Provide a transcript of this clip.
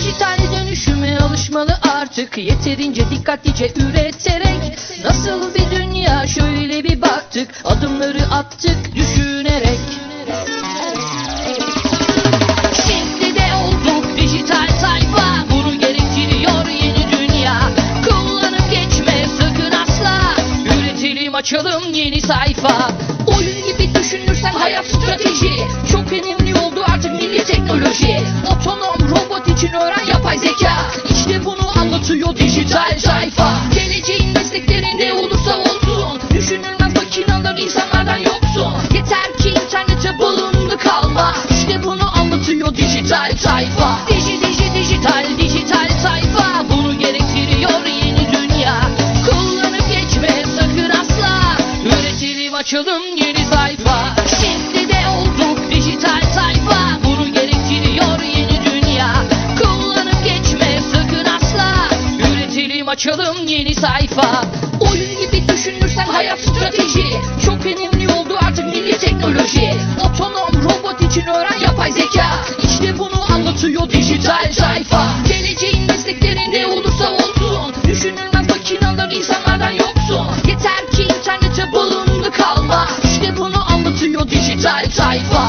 Dijital dönüşüme alışmalı artık. Yeterince dikkatlice üreterek Nasıl bir dünya şöyle bir baktık. Adımları attık düşünerek. Şimdi de olduk dijital sayfa Bunu gerektiriyor yeni dünya. Kullanıp geçme sakın asla. Üretelim açalım yeni sayfa anlatıyor dijital sayfa Geleceğin mesleklerinde olursa olsun. Düşünülmez makinalar insanlardan yoksun. Yeter ki internete bağımlı kalma. İşte bunu anlatıyor dijital sayfa Diji diji dijital dijital sayfa Bunu gerektiriyor yeni dünya. Kullanıp geçme sakın asla. Üretelim açalım yeni sayfa. Şimdi açalım yeni sayfa. Oyun gibi düşünürsen hayat strateji. Çok önemli oldu artık milli teknoloji. Otonom robot için öğren yapay zeka. İşte bunu anlatıyor dijital sayfa. Geleceğin mesleklerinde olursa olsun. Düşünülmez makinalar insanlardan yoksun. Yeter ki internete bağımlı kalma. İşte bunu anlatıyor dijital sayfa